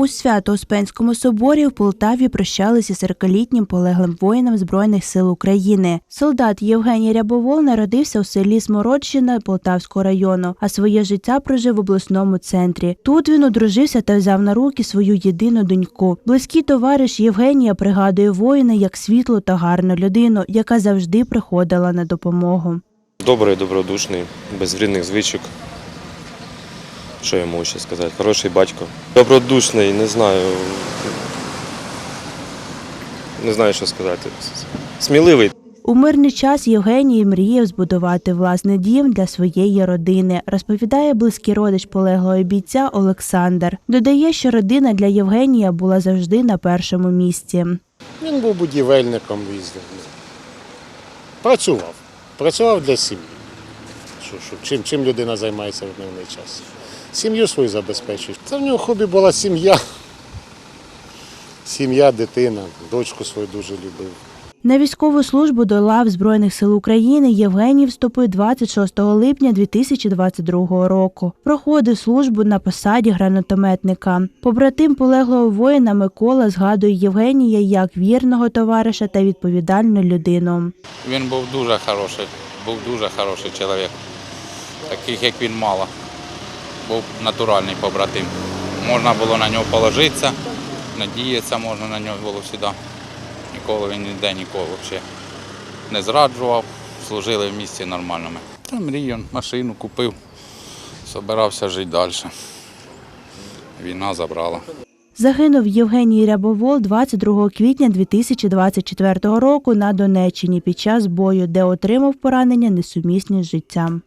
У Свято-Успенському соборі в Полтаві прощалися з 40-літнім полеглим воїном Збройних сил України. Солдат Євгеній Рябовол народився у селі Смородщина Полтавського району, а своє життя прожив в обласному центрі. Тут він одружився та взяв на руки свою єдину доньку. Близький товариш Євгенія пригадує воїна як світлу та гарну людину, яка завжди приходила на допомогу. Добрий, добродушний, без вредних звичок. Що я можу ще сказати? Хороший батько. Добродушний, не знаю. Не знаю, що сказати. Сміливий. У мирний час Євгеній мріяв збудувати власний дім для своєї родини, розповідає близький родич полеглого бійця Олександр. Додає, що родина для Євгенія була завжди на першому місці. Він був будівельником їздив. Працював. Працював для сім'ї. Чим, чим людина займається в дневний час? Сім'ю свою забезпечує. Це в нього хобі була сім'я. Сім'я, дитина, дочку свою дуже любив. На військову службу до лав Збройних сил України Євгеній вступив 26 липня 2022 року. Проходив службу на посаді гранатометника. Побратим полеглого воїна Микола згадує Євгенія як вірного товариша та відповідальну людину. Він був дуже хороший, був дуже хороший чоловік. Таких, як він, мало. Був натуральний побратим. Можна було на нього положитися, надіятися можна на нього було завжди. Ніколи він ніде ніколи взагалі не зраджував, служили в місті нормальними. Та мрію, машину купив, збирався жити далі. Війна забрала. Загинув Євгеній Рябовол 22 квітня 2024 року на Донеччині під час бою, де отримав поранення несумісні з життям.